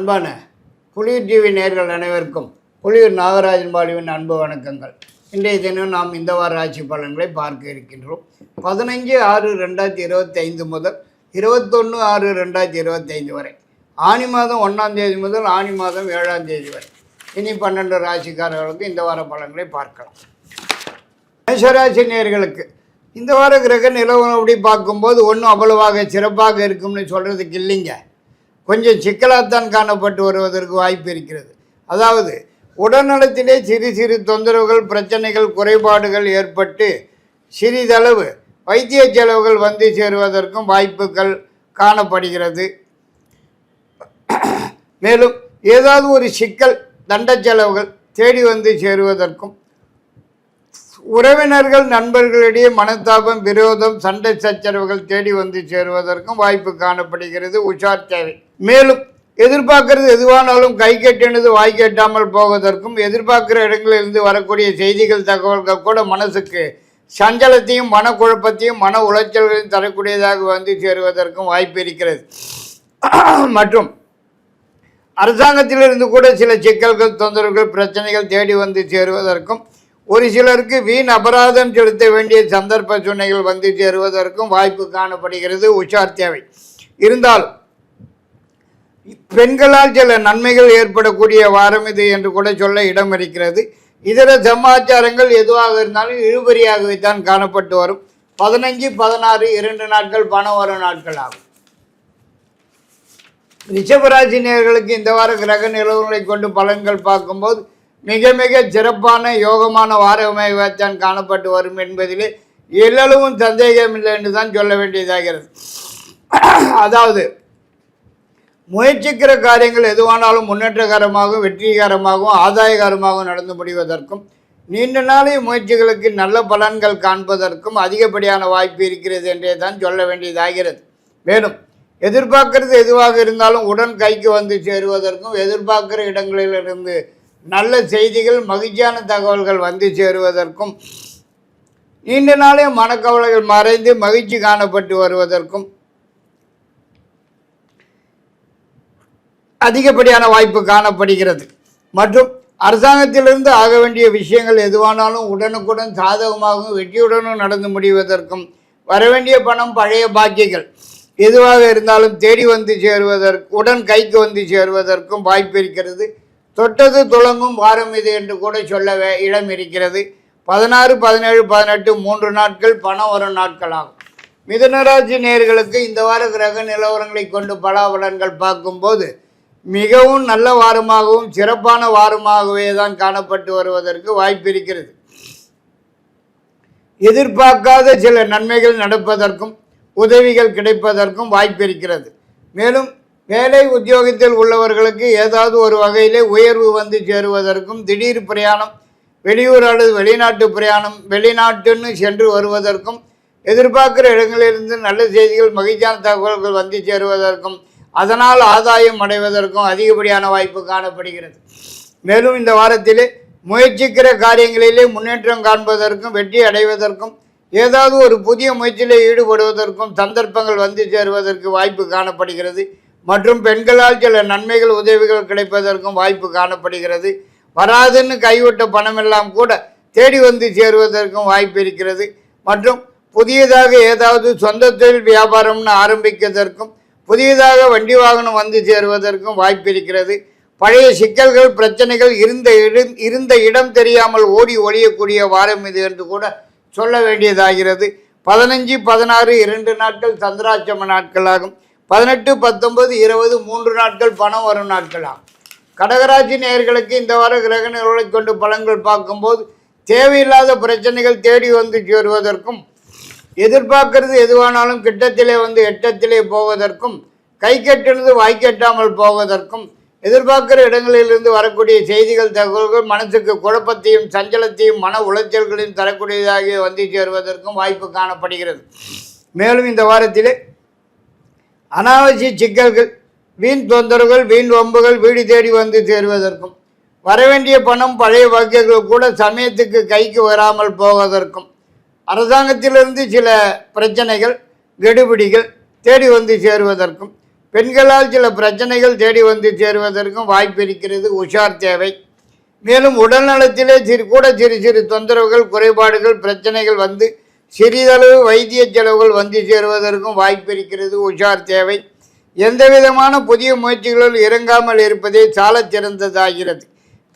அன்பான புலியூர் டிவி நேர்கள் அனைவருக்கும் புலியூர் நாகராஜன் பாலுவின் அன்பு வணக்கங்கள். இன்றைய தினம் நாம் இந்த வார ராசி பலன்களை பார்க்க இருக்கின்றோம். பதினஞ்சு ஆறு ரெண்டாயிரத்தி இருபத்தி ஐந்து முதல் இருபத்தொன்று ஆறு ரெண்டாயிரத்தி இருபத்தி ஐந்து வரை. ஆனி மாதம் ஒன்றாம் தேதி முதல் ஆனி மாதம் ஏழாம் தேதி வரை. இனி பன்னெண்டு ராசிக்காரர்களுக்கு இந்த வார பலன்களை பார்க்கலாம். மேஷராசி நேர்களுக்கு இந்த வார கிரக நிலவரம் அப்படி பார்க்கும்போது ஒன்றும் அவ்வளவாக சிறப்பாக இருக்கும்னு சொல்கிறதுக்கு இல்லைங்க. கொஞ்சம் சிக்கலாகத்தான் காணப்பட்டு வருவதற்கு வாய்ப்பு இருக்கிறது. அதாவது உடல்நலத்திலே சிறு சிறு தொந்தரவுகள் பிரச்சனைகள் குறைபாடுகள் ஏற்பட்டு சிறிதளவு வைத்திய செலவுகள் வந்து சேருவதற்கும் வாய்ப்புகள் காணப்படுகிறது. மேலும் ஏதாவது ஒரு சிக்கல் தண்ட செலவுகள் தேடி வந்து சேருவதற்கும் உறவினர்கள் நண்பர்களிடையே மனத்தாபம் விரோதம் சண்டை சச்சரவுகள் தேடி வந்து சேருவதற்கும் வாய்ப்பு காணப்படுகிறது. உஷார் தேவை மேலும் எதிர்பார்க்கிறது எதுவானாலும் கை கெட்டினது வாய் கேட்டாமல் போவதற்கும் எதிர்பார்க்கிற இடங்களிலிருந்து வரக்கூடிய செய்திகள் தகவல்கள் கூட மனசுக்கு சஞ்சலத்தையும் மனக்குழப்பத்தையும் மன உளைச்சல்களையும் தரக்கூடியதாக வந்து சேருவதற்கும் வாய்ப்பு இருக்கிறது. மற்றும் அரசாங்கத்திலிருந்து கூட சில சிக்கல்கள் தொந்தரவுகள் பிரச்சனைகள் தேடி வந்து சேருவதற்கும் ஒரு சிலருக்கு வீண் அபராதம் செலுத்த வேண்டிய சந்தர்ப்ப சூழ்நிலைகள் வந்து சேருவதற்கும் வாய்ப்பு காணப்படுகிறது. உஷார் தேவை. இருந்தாலும் பெண்களால் சில நன்மைகள் ஏற்படக்கூடிய வாரம் இது என்று கூட சொல்ல இடம் இருக்கிறது. இதர சமாச்சாரங்கள் எதுவாக இருந்தாலும் இழுபறியாகவே தான் காணப்பட்டு வரும். பதினஞ்சு பதினாறு இரண்டு நாட்கள் பணம் வரும் நாட்கள் ஆகும். ரிஷபராசினியர்களுக்கு இந்த வார கிரக நிலவரங்களை கொண்டு பலன்கள் பார்க்கும்போது மிக மிக சிறப்பான யோகமான வாரமைத்தான் காணப்பட்டு வரும் என்பதிலே எல்லளவும் சந்தேகமில்லை என்று தான் சொல்ல வேண்டியதாகிறது. அதாவது முயற்சிக்கிற காரியங்கள் எதுவானாலும் முன்னேற்றகரமாகவும் வெற்றிகரமாகவும் ஆதாயகரமாகவும் நடந்து முடிவதற்கும் நீண்ட நாளைய முயற்சிகளுக்கு நல்ல பலன்கள் காண்பதற்கும் அதிகப்படியான வாய்ப்பு இருக்கிறது என்றே தான் சொல்ல வேண்டியதாகிறது. மேலும் எதிர்பார்க்கறது எதுவாக இருந்தாலும் உடன் கைக்கு வந்து சேருவதற்கும் எதிர்பார்க்கிற இடங்களிலிருந்து நல்ல செய்திகள் மகிழ்ச்சியான தகவல்கள் வந்து சேருவதற்கும் நீண்ட நாளே மனக்கவலைகள் மறைந்து மகிழ்ச்சி காணப்பட்டு வருவதற்கும் அதிகப்படியான வாய்ப்பு காணப்படுகிறது. மற்றும் அரசாங்கத்திலிருந்து ஆக வேண்டிய விஷயங்கள் எதுவானாலும் உடனுக்குடன் சாதகமாகவும் வெற்றியுடனும் நடந்து முடிவதற்கும் வரவேண்டிய பணம் பழைய பாக்கியங்கள் எதுவாக இருந்தாலும் தேடி வந்து சேருவதற்கு உடன் கைக்கு வந்து சேருவதற்கும் வாய்ப்பு இருக்கிறது. தொட்டது துளங்கும் வாரம் இது என்று கூட சொல்ல வே- இடம் இருக்கிறது. பதினாறு பதினேழு பதினெட்டு மூன்று நாட்கள் பணம் வரும் நாட்களாகும். மிதுனராசி நேர்களுக்கு இந்த வார கிரக நிலவரங்களை கொண்டு பலாபலன்கள் பார்க்கும்போது மிகவும் நல்ல வாரமாகவும் சிறப்பான வாரமாகவே தான் காணப்பட்டு வருவதற்கு வாய்ப்பு இருக்கிறது. எதிர்பார்க்காத சில நன்மைகள் நடப்பதற்கும் உதவிகள் கிடைப்பதற்கும் வாய்ப்பு இருக்கிறது. மேலும் வேலை உத்தியோகத்தில் உள்ளவர்களுக்கு ஏதாவது ஒரு வகையிலே உயர்வு வந்து சேருவதற்கும் திடீர் பிரயாணம் வெளியூர் அல்லது வெளிநாட்டு பிரயாணம் வெளிநாட்டுன்னு சென்று வருவதற்கும் எதிர்பார்க்கிற இடங்களிலிருந்து நல்ல செய்திகள் மகிழ்ச்சியான தகவல்கள் வந்து சேருவதற்கும் அதனால் ஆதாயம் அடைவதற்கும் அதிகப்படியான வாய்ப்பு காணப்படுகிறது. மேலும் இந்த வாரத்திலே முயற்சிக்கிற காரியங்களிலே முன்னேற்றம் காண்பதற்கும் வெற்றி அடைவதற்கும் ஏதாவது ஒரு புதிய முயற்சியில் ஈடுபடுவதற்கும் சந்தர்ப்பங்கள் வந்து சேருவதற்கு வாய்ப்பு காணப்படுகிறது. மற்றும் பெண்களால் சில நன்மைகள் உதவிகள் கிடைப்பதற்கும் வாய்ப்பு காணப்படுகிறது. வராதுன்னு கைவிட்ட பணமெல்லாம் கூட தேடி வந்து சேருவதற்கும் வாய்ப்பு இருக்கிறது. மற்றும் புதியதாக ஏதாவது சொந்த தொழில் வியாபாரம்னு ஆரம்பிக்கிறதற்கும் புதியதாக வண்டி வாகனம் வந்து சேருவதற்கும் வாய்ப்பு இருக்கிறது. பழைய சிக்கல்கள் பிரச்சனைகள் இருந்த இடம் இருந்த இடம் தெரியாமல் ஓடி ஒழியக்கூடிய வாரம் இது என்று கூட சொல்ல வேண்டியதாகிறது. பதினஞ்சு பதினாறு இரண்டு நாட்கள் சந்திராச்சம நாட்களாகும். பதினெட்டு பத்தொன்பது இருபது மூன்று நாட்கள் பணம் வரும் நாட்களாம். கடகராசி நேயர்களுக்கு இந்த வார கிரக நிலவுகளை கொண்டு பலன்கள் பார்க்கும்போது தேவையில்லாத பிரச்சனைகள் தேடி வந்து சேருவதற்கும் எதிர்பார்க்கறது எதுவானாலும் கிட்டத்திலே வந்து எட்டத்திலே போவதற்கும் கை கட்டிலிருந்து வாய் போவதற்கும் எதிர்பார்க்கிற இடங்களிலிருந்து வரக்கூடிய செய்திகள் தகவல்கள் மனசுக்கு குழப்பத்தையும் சஞ்சலத்தையும் மன உளைச்சல்களையும் தரக்கூடியதாக வந்து சேருவதற்கும் வாய்ப்பு காணப்படுகிறது. மேலும் இந்த வாரத்திலே அனாவசிய சிக்கல்கள் வீண் தொந்தரவுகள் வீண் வம்புகள் வீடு தேடி வந்து சேருவதற்கும் வரவேண்டிய பணம் பழைய வாக்கியங்கள் கூட சமயத்துக்கு கைக்கு வராமல் போவதற்கும் அரசாங்கத்திலிருந்து சில பிரச்சனைகள் கெடுபிடிகள் தேடி வந்து சேருவதற்கும் பெண்களால் சில பிரச்சனைகள் தேடி வந்து சேருவதற்கும் வாய்ப்பு இருக்கிறது உஷார் தேவை. மேலும் உடல்நலத்திலே சிறு கூட சிறு சிறு தொந்தரவுகள் குறைபாடுகள் பிரச்சனைகள் வந்து சிறிதளவு வைத்திய செலவுகள் வந்து சேருவதற்கும் வாய்ப்பு இருக்கிறது உஷார் தேவை. எந்த விதமான புதிய முயற்சிகளில் இறங்காமல் இருப்பதே சாலச் சிறந்ததாகிறது.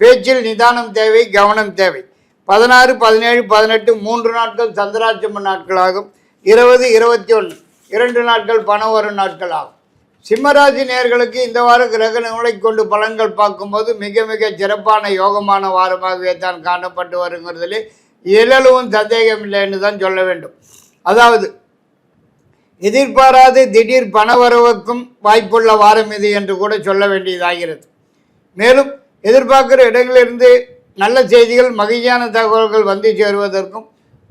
பேச்சில் நிதானம் தேவை கவனம் தேவை. பதினாறு பதினேழு பதினெட்டு மூன்று நாட்கள் சந்திராட்சம நாட்களாகும். இருபது இருபத்தி ஒன்று இரண்டு நாட்கள் பணம் வரும் நாட்கள் ஆகும் சிம்மராசி நேர்களுக்கு இந்த வார கிரக நிலை கொண்டு பலன்கள் பார்க்கும்போது மிக மிக சிறப்பான யோகமான வாரமாகவே தான் காணப்பட்டு வருங்கிறதுலே இழலவும் சந்தேகம் இல்லைன்னு தான் சொல்ல வேண்டும். அதாவது எதிர்பாராது திடீர் பணவரவுக்கும் வாய்ப்புள்ள வாரம் இது என்று கூட சொல்ல வேண்டியதாகிறது. மேலும் எதிர்பார்க்கிற இடங்களிலிருந்து நல்ல செய்திகள் மகிழ்ச்சியான தகவல்கள் வந்து சேருவதற்கும்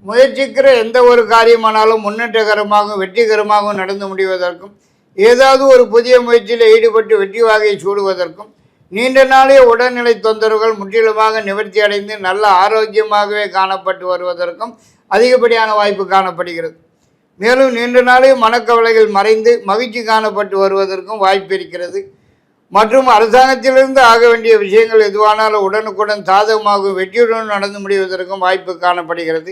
முயற்சிக்கிற எந்த ஒரு காரியமானாலும் முன்னேற்றகரமாகவும் வெற்றிகரமாகவும் நடந்து முடிவதற்கும் ஏதாவது ஒரு புதிய முயற்சியில் ஈடுபட்டு வெற்றி வாகையை சூடுவதற்கும் நீண்ட நாளே உடல்நிலை தொந்தரவுகள் முற்றிலுமாக நிவர்த்தி அடைந்து நல்ல ஆரோக்கியமாகவே காணப்பட்டு வருவதற்கும் அதிகப்படியான வாய்ப்பு காணப்படுகிறது. மேலும் நீண்ட நாளே மனக்கவலைகள் மறைந்து மகிழ்ச்சி காணப்பட்டு வருவதற்கும் வாய்ப்பு இருக்கிறது. மற்றும் அரசாங்கத்திலிருந்து ஆக வேண்டிய விஷயங்கள் எதுவானாலும் உடனுக்குடன் சாதகமாகவும் வெற்றியுடன் நடந்து முடிவதற்கும் வாய்ப்பு காணப்படுகிறது.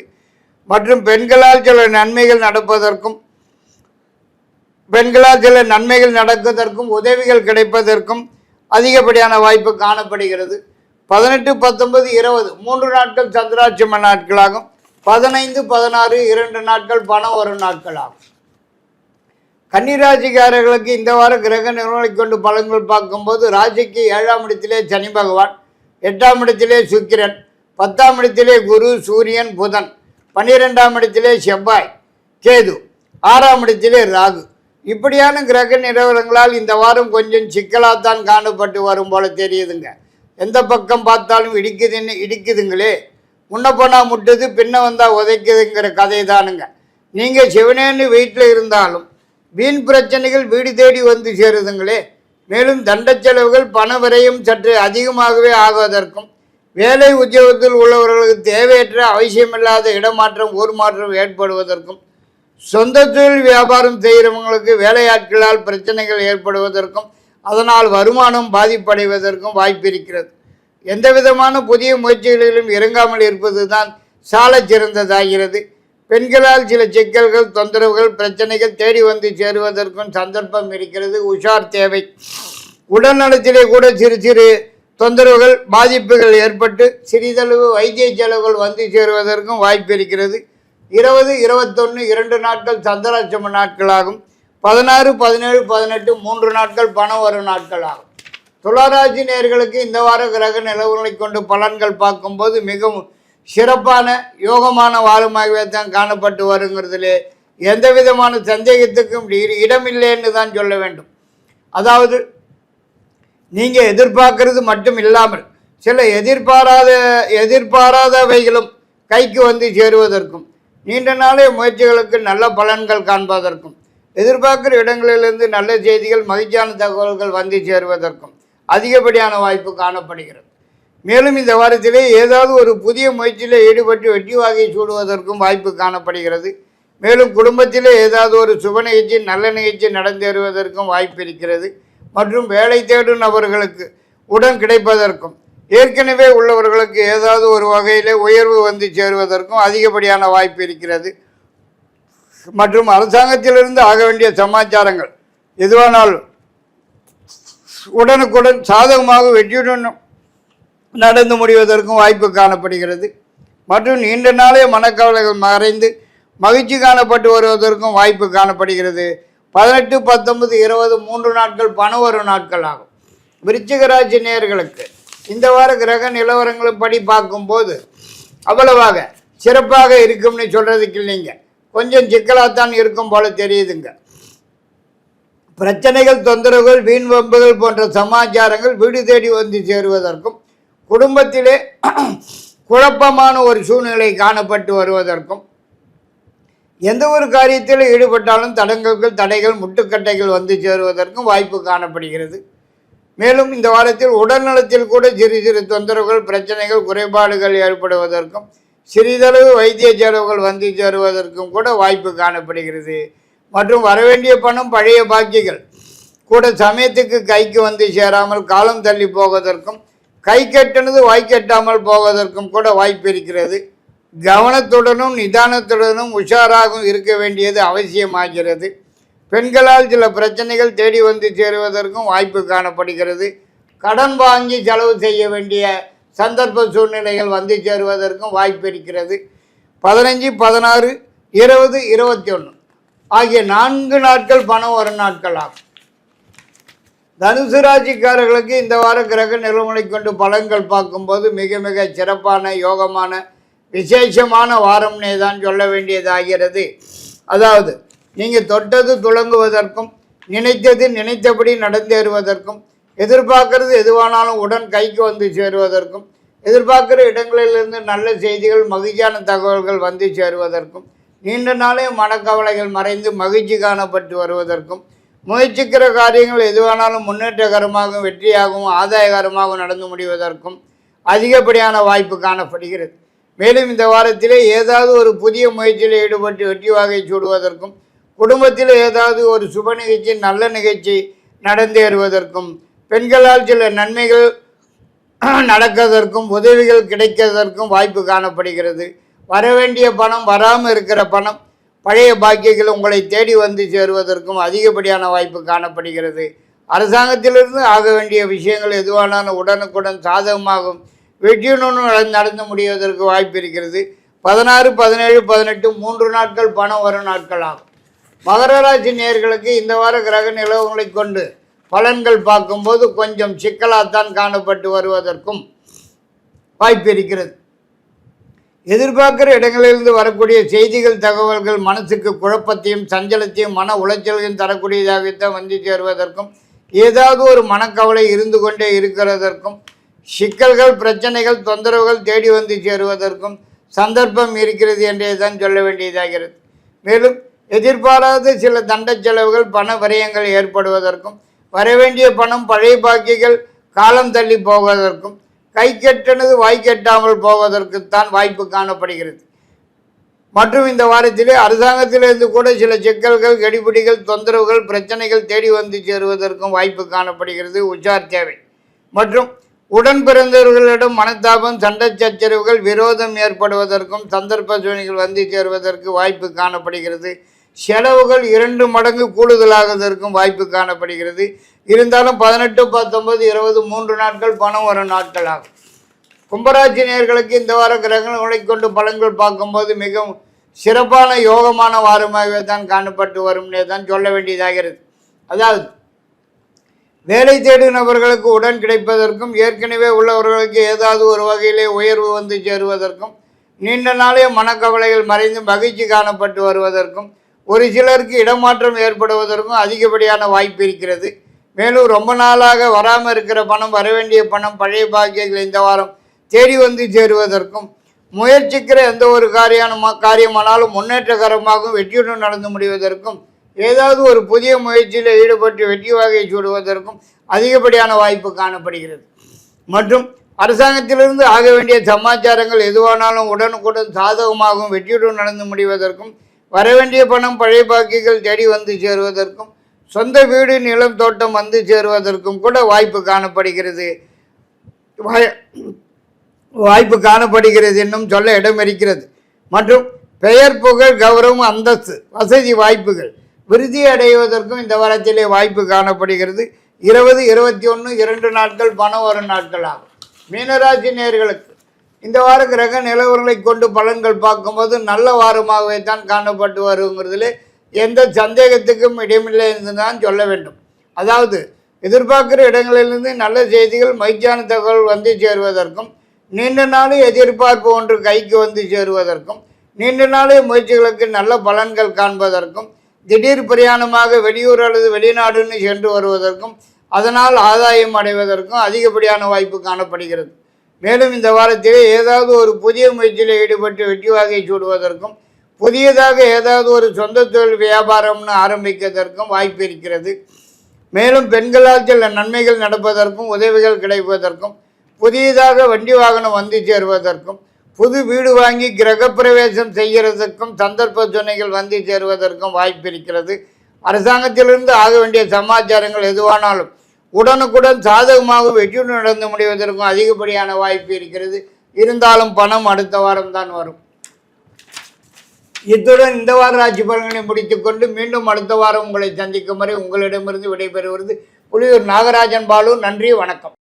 மற்றும் பெண்களால் சில நன்மைகள் நடப்பதற்கும் பெண்களால் சில நன்மைகள் நடப்பதற்கும் உதவிகள் கிடைப்பதற்கும் அதிகப்படியான வாய்ப்பு காணப்படுகிறது. பதினெட்டு பத்தொன்பது இருபது மூன்று நாட்கள் சந்திராட்சம நாட்களாகும். பதினைந்து பதினாறு இரண்டு நாட்கள் பணம் வரும் நாட்களாகும். கன்னிராசிக்காரர்களுக்கு இந்த வார கிரக நிறுவனங்களை கொண்டு பலன்கள் பார்க்கும்போது ராசிக்கு ஏழாம் இடத்திலே சனி பகவான் எட்டாம் இடத்திலே சுக்கிரன் பத்தாம் இடத்திலே குரு சூரியன் புதன் பன்னிரெண்டாம் இடத்திலே செவ்வாய் கேது ஆறாம் இடத்திலே ராகு. இப்படியான கிரக நிலவரங்களால் இந்த வாரம் கொஞ்சம் சிக்கலாகத்தான் காணப்பட்டு வரும் போல தெரியுதுங்க. எந்த பக்கம் பார்த்தாலும் இடிக்குதுன்னு இடிக்குதுங்களே. முன்ன போனால் முட்டுது பின்ன வந்தால் உதைக்குதுங்கிற கதை தானுங்க நீங்கள் சிவனேன்னு வீட்டில் இருந்தாலும் வீண் பிரச்சனைகள் வீடு தேடி வந்து சேருதுங்களே. மேலும் தண்ட செலவுகள் பண விரயம் சற்று அதிகமாகவே ஆகுவதற்கும் வேலை உத்தியோகத்தில் உள்ளவர்களுக்கு தேவையற்ற அவசியமில்லாத இடமாற்றம் ஊர் மாற்றம் ஏற்படுவதற்கும் சொந்த தொழில் வியாபாரம் செய்கிறவங்களுக்கு வேலையாட்களால் பிரச்சனைகள் ஏற்படுவதற்கும் அதனால் வருமானம் பாதிப்படைவதற்கும் வாய்ப்பு இருக்கிறது. எந்த விதமான புதிய முயற்சிகளிலும் இறங்காமல் இருப்பது தான் சாலச் சிறந்ததாகிறது. பெண்களால் சில சிக்கல்கள் தொந்தரவுகள் பிரச்சனைகள் தேடி வந்து சேருவதற்கும் சந்தர்ப்பம் இருக்கிறது. உஷார் தேவை. உடல்நலத்திலே கூட சிறு சிறு தொந்தரவுகள் பாதிப்புகள் ஏற்பட்டு சிறிதளவு வைத்திய செலவுகள் வந்து சேருவதற்கும் வாய்ப்பு இருக்கிறது. இருபது இருபத்தொன்று இரண்டு நாட்கள் சந்திராட்சம நாட்களாகும். பதினாறு பதினேழு பதினெட்டு மூன்று நாட்கள் பணம் வரும் நாட்கள் ஆகும் துளாராசி நேர்களுக்கு இந்த வார கிரக நிலவுகளை கொண்டு பலன்கள் பார்க்கும்போது மிகவும் சிறப்பான யோகமான வாரமாகவே தான் காணப்பட்டு வருங்கிறதுலே எந்த விதமான சந்தேகத்துக்கும் இடமில்லைன்னு தான் சொல்ல வேண்டும். அதாவது நீங்கள் எதிர்பார்க்கறது மட்டும் இல்லாமல் சில எதிர்பாராத எதிர்பாராதவைகளும் கைக்கு வந்து சேருவதற்கும் நீண்ட நாளைய முயற்சிகளுக்கு நல்ல பலன்கள் காண்பதற்கும் எதிர்பார்க்கிற இடங்களிலிருந்து நல்ல செய்திகள் மகிழ்ச்சியான தகவல்கள் வந்து சேருவதற்கும் அதிகப்படியான வாய்ப்பு காணப்படுகிறது. மேலும் இந்த வாரத்திலே ஏதாவது ஒரு புதிய முயற்சியில் ஈடுபட்டு வெற்றி வாகை சூடுவதற்கும் வாய்ப்பு காணப்படுகிறது. மேலும் குடும்பத்திலே ஏதாவது ஒரு சுப நிகழ்ச்சி நல்ல நிகழ்ச்சி நடந்தேறுவதற்கும் வாய்ப்பு இருக்கிறது. மற்றும் வேலை தேடும் நபர்களுக்கு உடன் கிடைப்பதற்கும் ஏற்கனவே உள்ளவர்களுக்கு ஏதாவது ஒரு வகையில் உயர்வு வந்து சேருவதற்கும் அதிகப்படியான வாய்ப்பு இருக்கிறது. மற்றும் அரசாங்கத்திலிருந்து ஆக வேண்டிய சமாச்சாரங்கள் எதுவானாலும் உடனுக்குடன் சாதகமாக வெற்றியுடன் நடந்து முடிவதற்கும் வாய்ப்பு காணப்படுகிறது. மற்றும் நீண்ட நாளே மனக்கவலைகள் மறைந்து மகிழ்ச்சி காணப்பட்டு வருவதற்கும் வாய்ப்பு காணப்படுகிறது. பதினெட்டு பத்தொன்பது இருபது மூன்று நாட்கள் பண வரும் நாட்கள் ஆகும். விருச்சிக நேர்களுக்கு இந்த வார கிரக நிலவரங்களும் படி பார்க்கும்போது அவ்வளவாக சிறப்பாக இருக்கும்னு சொல்கிறதுக்கு இல்லைங்க. கொஞ்சம் சிக்கலாகத்தான் இருக்கும் போல தெரியுதுங்க. பிரச்சனைகள் தொந்தரவுகள் வீண் வம்புகள் போன்ற சமாச்சாரங்கள் வீடு தேடி வந்து சேருவதற்கும் குடும்பத்திலே குழப்பமான ஒரு சூழ்நிலை காணப்பட்டு வருவதற்கும் எந்த ஒரு காரியத்தில் ஈடுபட்டாலும் தடங்கல்கள் தடைகள் முட்டுக்கட்டைகள் வந்து சேருவதற்கும் வாய்ப்பு காணப்படுகிறது. மேலும் இந்த வாரத்தில் உடல்நலத்தில் கூட சிறு சிறு தொந்தரவுகள் பிரச்சனைகள் குறைபாடுகள் ஏற்படுவதற்கும் சிறிதளவு வைத்திய செலவுகள் வந்து சேருவதற்கும் கூட வாய்ப்பு காணப்படுகிறது. மற்றும் வரவேண்டிய பணம் பழைய பாக்கிகள். கூட சமயத்துக்கு கைக்கு வந்து சேராமல் காலம் தள்ளி போவதற்கும் கை கட்டினது வாய் கட்டாமல் போவதற்கும் கூட வாய்ப்பு இருக்கிறது. கவனத்துடனும் நிதானத்துடனும் உஷாராகவும் இருக்க வேண்டியது அவசியமாகிறது. பெண்களால் சில பிரச்சனைகள் தேடி வந்து சேருவதற்கும் வாய்ப்பு காணப்படுகிறது. கடன் வாங்கி செலவு செய்ய வேண்டிய சந்தர்ப்ப சூழ்நிலைகள் வந்து சேருவதற்கும் வாய்ப்பு இருக்கிறது. பதினஞ்சு பதினாறு இருபது இருபத்தி ஒன்று ஆகிய நான்கு நாட்கள் பணம் வரும் நாட்கள் ஆகும். தனுசு ராசிக்காரர்களுக்கு இந்த வார கிரக நிலவனை கொண்டு பலன்கள் பார்க்கும்போது மிக மிக சிறப்பான யோகமான விசேஷமான வாரம்னே தான் சொல்ல வேண்டியதாகிறது. அதாவது நீங்கள் தொட்டது துளங்குவதற்கும் நினைத்தது நினைத்தபடி நடந்தேறுவதற்கும் எதிர்பார்க்கறது எதுவானாலும் உடன் கைக்கு வந்து சேருவதற்கும் எதிர்பார்க்குற இடங்களிலிருந்து நல்ல செய்திகள் மகிழ்ச்சியான தகவல்கள் வந்து சேருவதற்கும் நீண்ட நாளே மனக்கவலைகள் மறைந்து மகிழ்ச்சி காணப்பட்டு வருவதற்கும் முயற்சிக்கிற காரியங்கள் எதுவானாலும் முன்னேற்றகரமாகவும் வெற்றியாகவும் ஆதாயகரமாகவும் நடந்து முடிவதற்கும் அதிகப்படியான வாய்ப்பு காணப்படுகிறது. மேலும் இந்த வாரத்திலே ஏதாவது ஒரு புதிய முயற்சியில் ஈடுபட்டு வெற்றி வாகை சூடுவதற்கும் குடும்பத்தில் ஏதாவது ஒரு சுப நிகழ்ச்சி நல்ல நிகழ்ச்சி நடந்தேறுவதற்கும் பெண்களால் சில நன்மைகள் நடக்கிறதற்கும் உதவிகள் கிடைக்கிறதற்கும் வாய்ப்பு காணப்படுகிறது. வர வேண்டிய பணம் வராமல் இருக்கிற பணம் பழைய பாக்கியங்கள் உங்களை தேடி வந்து சேருவதற்கும் அதிகப்படியான வாய்ப்பு காணப்படுகிறது. அரசாங்கத்திலிருந்து ஆக வேண்டிய விஷயங்கள் எதுவானாலும் உடனுக்குடன் சாதகமாகும். வெற்றியுடன் நடந்து முடிவதற்கு வாய்ப்பு இருக்கிறது. பதினாறு பதினேழு பதினெட்டு மூன்று நாட்கள் பணம் வரும் நாட்கள் ஆகும் மகர நேர்களுக்கு நேயர்களுக்கு இந்த வார கிரக நிலவங்களை கொண்டு பலன்கள் பார்க்கும்போது கொஞ்சம் சிக்கலாகத்தான் காணப்பட்டு வருவதற்கும் வாய்ப்பு இருக்கிறது. எதிர்பார்க்கிற இடங்களிலிருந்து வரக்கூடிய செய்திகள் தகவல்கள் மனசுக்கு குழப்பத்தையும் சஞ்சலத்தையும் மன உளைச்சலையும் தரக்கூடியதாகத்தான் வந்து சேருவதற்கும் ஏதாவது ஒரு மனக்கவலை இருந்து கொண்டே இருக்கிறதற்கும் சிக்கல்கள் பிரச்சனைகள் தொந்தரவுகள் தேடி வந்து சேருவதற்கும் சந்தர்ப்பம் இருக்கிறது என்றே தான் சொல்ல வேண்டியதாகிறது. மேலும் எதிர்பாராத சில தண்ட செலவுகள் பண விரயங்கள் ஏற்படுவதற்கும் வரவேண்டிய பணம் பழைய பாக்கிகள் காலம் தள்ளி போவதற்கும் கை கெட்டனது வாய் கெட்டாமல் போவதற்குத்தான் வாய்ப்பு காணப்படுகிறது. மற்றும் இந்த வாரத்திலே அரசாங்கத்திலிருந்து கூட சில சிக்கல்கள் கெடிபிடிகள் தொந்தரவுகள் பிரச்சனைகள் தேடி வந்து சேருவதற்கும் வாய்ப்பு காணப்படுகிறது. உச்சார் தேவை மற்றும் உடன் பிறந்தவர்களிடம் மனத்தாபம் சண்டை சச்சரவுகள் விரோதம் ஏற்படுவதற்கும் சந்தர்ப்ப சூழ்நிலைகள் வந்து சேருவதற்கு வாய்ப்பு காணப்படுகிறது. செலவுகள் இரண்டு மடங்கு கூடுதலாகுவதற்கும் வாய்ப்பு காணப்படுகிறது. இருந்தாலும் பதினெட்டு பத்தொன்பது இருபது மூன்று நாட்கள் பணம் வரும் நாட்கள் ஆகும். கும்பராசி நேர்களுக்கு இந்த வார கிரகங்களை கொண்டு பலன்கள் பார்க்கும்போது மிகவும் சிறப்பான யோகமான வாரமாகவே தான் காணப்பட்டு வரும்னே தான் சொல்ல வேண்டியதாகிறது. அதாவது வேலை தேடும் நபர்களுக்கு உடன் கிடைப்பதற்கும் ஏற்கனவே உள்ளவர்களுக்கு ஏதாவது ஒரு வகையிலே உயர்வு வந்து சேருவதற்கும் நீண்ட நாளே மனக்கவலைகள் மறைந்து மகிழ்ச்சி காணப்பட்டு வருவதற்கும் ஒரு சிலருக்கு இடமாற்றம் ஏற்படுவதற்கும் அதிகப்படியான வாய்ப்பு இருக்கிறது. மேலும் ரொம்ப நாளாக வராமல் இருக்கிற பணம் வரவேண்டிய பணம் பழைய பாக்கியங்கள் இந்த வாரம் தேடி வந்து சேருவதற்கும் முயற்சிக்கிற எந்த ஒரு காரியான காரியமானாலும் முன்னேற்றகரமாகவும் வெற்றியுடன் நடந்து முடிவதற்கும் ஏதாவது ஒரு புதிய முயற்சியில் ஈடுபட்டு வெற்றி வகையை சூடுவதற்கும் அதிகப்படியான வாய்ப்பு காணப்படுகிறது. மற்றும் அரசாங்கத்திலிருந்து ஆக வேண்டிய சமாச்சாரங்கள் எதுவானாலும் உடனுக்குடன் சாதகமாகவும் வெற்றியுடன் நடந்து முடிவதற்கும் வரவேண்டிய பணம் பழைய பாக்கிகள் தேடி வந்து சேருவதற்கும் சொந்த வீடு நிலம் தோட்டம் வந்து சேருவதற்கும் கூட வாய்ப்பு காணப்படுகிறது. வாய்- வாய்ப்பு காணப்படுகிறது என்னும் சொல்ல இடம் இருக்கிறது. மற்றும் பெயர் புகழ் கௌரவம் அந்தஸ்து வசதி வாய்ப்புகள் விருதி அடைவதற்கும் இந்த வாரத்திலே வாய்ப்பு காணப்படுகிறது. இருபது இருபத்தி ஒன்று இரண்டு நாட்கள் பணம் வரும் நாட்கள் ஆகும். மீனராசி நேர்களுக்கு இந்த வார கிரக நிலவரங்களை கொண்டு பலன்கள் பார்க்கும்போது நல்ல வாரமாகவே தான் காணப்பட்டு வருங்கிறதுல எந்த சந்தேகத்துக்கும் இடமில்லை என்று தான் சொல்ல வேண்டும். அதாவது எதிர்பார்க்கிற இடங்களிலிருந்து நல்ல செய்திகள் மகிழ்ச்சியான தகவல் வந்து சேருவதற்கும் நீண்ட நாள் எதிர்பார்ப்பு ஒன்று கைக்கு வந்து சேருவதற்கும் நீண்ட நாளே முயற்சிகளுக்கு நல்ல பலன்கள் காண்பதற்கும் திடீர் பிரயாணமாக வெளியூர் அல்லது வெளிநாடுன்னு சென்று வருவதற்கும் அதனால் ஆதாயம் அடைவதற்கும் அதிகப்படியான வாய்ப்பு காணப்படுகிறது. மேலும் இந்த வாரத்திலே ஏதாவது ஒரு புதிய முயற்சியில் ஈடுபட்டு வெற்றி வாகை சூடுவதற்கும் புதியதாக ஏதாவது ஒரு சொந்த தொழில் வியாபாரம்னு ஆரம்பிக்கிறதற்கும் வாய்ப்பு இருக்கிறது. மேலும் பெண்களால் சில நன்மைகள் நடப்பதற்கும் உதவிகள் கிடைப்பதற்கும் புதியதாக வண்டி வாகனம் வந்து சேருவதற்கும் புது வீடு வாங்கி கிரகப்பிரவேசம் செய்கிறதுக்கும் சந்தர்ப்ப துணைகள் வந்து சேருவதற்கும் வாய்ப்பு இருக்கிறது. அரசாங்கத்திலிருந்து ஆக வேண்டிய சமாச்சாரங்கள் எதுவானாலும் உடனுக்குடன் சாதகமாக வெற்றி நடந்து முடிவதற்கும் அதிகப்படியான வாய்ப்பு இருக்கிறது. இருந்தாலும் பணம் அடுத்த வாரம் தான் வரும். இத்துடன் இந்த வார ராசி பலன்களை முடித்துக்கொண்டு மீண்டும் அடுத்த வாரம் உங்களை சந்திக்கும் வரை உங்களிடமிருந்து விடைபெறுவது புலியூர் நாகராஜன் பாலு நன்றி வணக்கம்.